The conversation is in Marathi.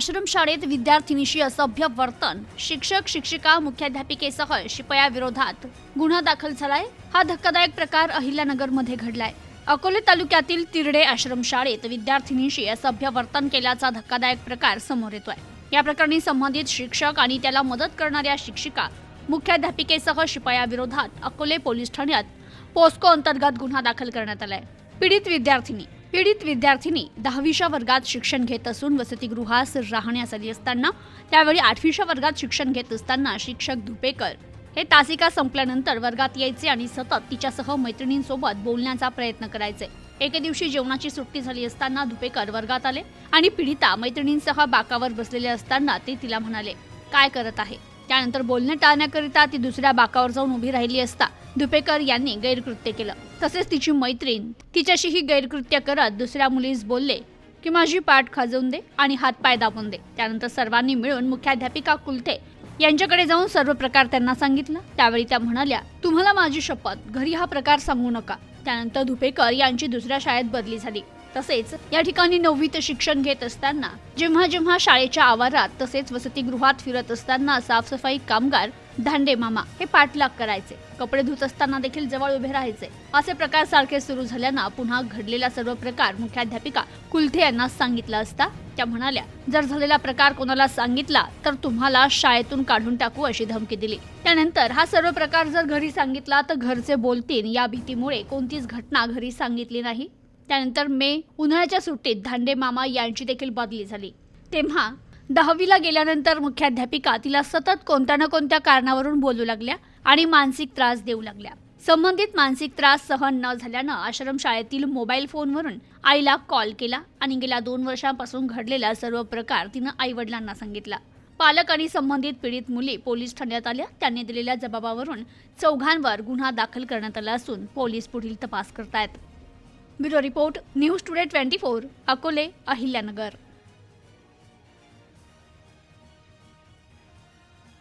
आश्रमशाळेत विद्यार्थिनीशी असभ्य वर्तन. शिक्षक शिक्षिका मुख्याध्यापिकेसह शिपया विरोधात. गुन्हा दाखल झालाय. हा धक्कादायक प्रकार अहिल्यानगरमध्ये घडलाय. अकोले तालुक्यातील तिरडे आश्रमशाळेत विद्यार्थिनीशी असभ्य वर्तन केल्याचा धक्कादायक प्रकार समोर येतोय. या प्रकरणी संबंधित शिक्षक आणि त्याला मदत करणाऱ्या शिक्षिका मुख्याध्यापिकेसह शिपया विरोधात अकोले पोलीस ठाण्यात पोस्को अंतर्गत गुन्हा दाखल करण्यात आलाय. पीडित विद्यार्थिनी पीडित विद्यार्थिनी दहावीच्या वर्गात शिक्षण घेत असून वसतिगृहास राहण्यास आली असताना त्यावेळी आठवीच्या वर्गात शिक्षण घेत असताना शिक्षक धुपेकर. हे तासिका संपल्यानंतर वर्गात यायचे आणि सतत तिच्यासह मैत्रिणींसोबत बोलण्याचा प्रयत्न करायचे. एके दिवशी जेवणाची सुट्टी झाली असताना धुपेकर वर्गात आले आणि पीडिता मैत्रिणींसह बाकावर बसलेले असताना ते तिला म्हणाले काय करत आहे? त्यानंतर बोलणे टाळण्याकरिता ती दुसऱ्या बाकावर जाऊन उभी राहिली असता धुपेकर यांनी गैरकृत्य केलं. तसेच तिची मैत्रीण तिच्याशीही गैरकृत्य करत दुसऱ्या मुलीस बोलले की माझी पाठ खाजवून दे आणि हातपाय दाबून दे. त्यानंतर सर्वांनी मिळून मुख्याध्यापिका कुलते यांच्याकडे जाऊन सर्व प्रकार त्यांना सांगितला. त्यावेळी त्या म्हणाल्या तुम्हाला माझी शपथ घरी हा प्रकार सांगू नका. त्यानंतर धुपेकर यांची दुसऱ्या शाळेत बदली झाली. तसेच या ठिकाणी नववीत शिक्षण घेत असताना जेव्हा जेव्हा शाळेच्या आवारात तसेच वसतिगृहात फिरत असताना साफसफाई कामगार धांडे मामा हे पाठलाग करायचे. कपडे धुत असताना देखील जवळ उभे राहायचे. असे प्रकार सारखे सुरू झाल्यानं पुन्हा घडलेला सर्व प्रकार मुख्याध्यापिका कुलथे यांना सांगितला असता त्या म्हणाल्या जर झालेला प्रकार कोणाला सांगितला तर तुम्हाला शाळेतून काढून टाकू अशी धमकी दिली. त्यानंतर हा सर्व प्रकार जर घरी सांगितला तर घरचे बोलतील. या भीतीमुळे कोणतीच घटना घरी सांगितली नाही. त्यानंतर मे उन्हाळ्याच्या सुट्टीत धांडे मामा यांची देखील बदली झाली. तेव्हा दहावीला गेल्यानंतर मुख्याध्यापिका तिला सतत कोणत्या ना कोणत्या कारणावरून बोलू लागल्या आणि मानसिक त्रास देऊ लागल्या. संबंधित मानसिक त्रास सहन न झाल्यानं आश्रमशाळेतील मोबाईल फोनवरून आईला कॉल केला आणि गेल्या दोन वर्षांपासून घडलेला सर्व प्रकार तिनं आईवडिलांना सांगितला. पालक आणि संबंधित पीडित मुली पोलीस ठाण्यात आल्या. त्यांनी दिलेल्या जबाबावरून चौघांवर गुन्हा दाखल करण्यात आला असून पोलीस पुढील तपास करतायत. Bureau report news today twenty four Akole Ahilyanagar.